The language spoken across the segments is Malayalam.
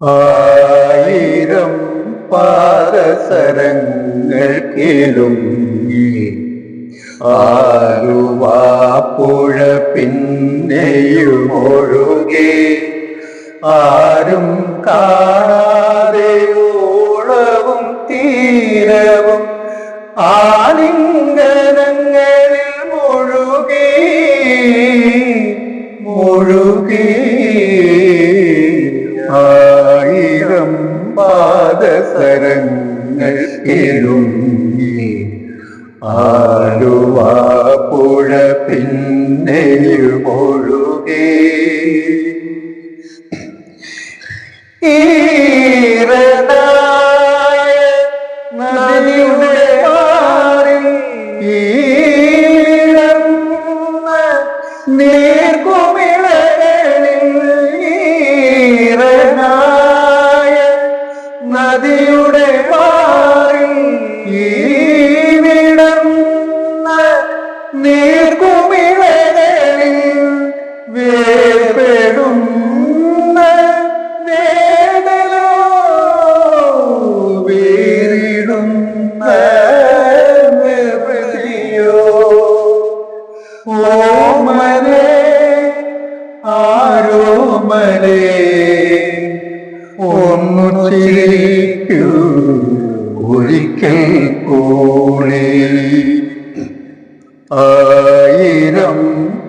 ആയിരം പാദസരങ്ങൾ കേളുങ്ങി ആലുവാപ്പുഴ പിന്നെയും ഒഴുകി ആരും കാണാതെ പാദസരങ്ങൾ കേളുങ്ങി ആലുവാപ്പുഴ പിന്നെയും ഒഴുകി. ഈറനായ വേർപെടുന്ന വേദനോ വേറിടുന്ന പ്രതിയോ ഓമനെ ആരോമനെ ഒന്നു ചിരിക്കൂ ഒരിക്കൽ കൂടി. ആയിരം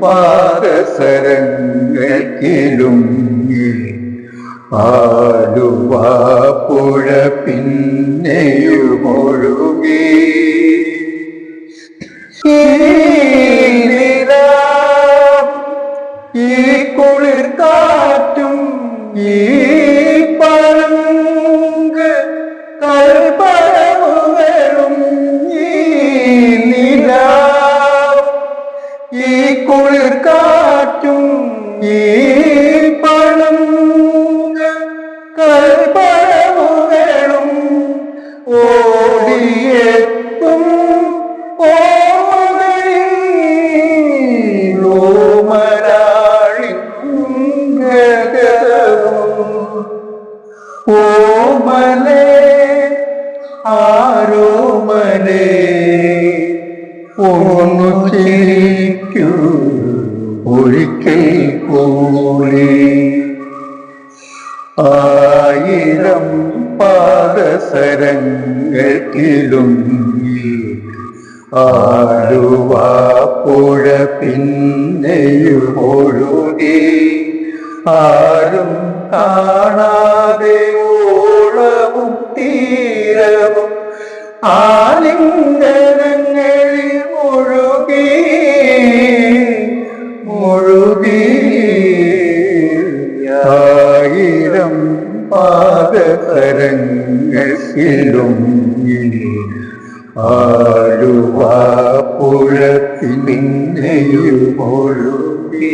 പാദസരങ്ങൾക്കിലുങ്ങി ആലുവാപ്പുഴ പുഴ പിന്നെയുമൊഴുകി. ഈ കുളിർ കാറ്റും ഈ കാറ്റും ഈ പണം കൽപ്പനവും ഓടിയെത്തും ഓമലേ ആരോമലേ ഒന്നു ചിരിക്കൂ. ഒരിക്കൽ കൂടി. ആയിരം പാദസരങ്ങൾക്കിലുങ്ങി ആലുവാപ്പുഴ പിന്നെയും ഒഴുകി. ആരും കാണാതെ ഓളവും തീരവും ആലിംഗനങ്ങളിൽ ആയിരം പാദസരങ്ങൾക്കിലുങ്ങി ആലുവാ പുഴത്തിൽ പിന്നെയും ഒഴുകി.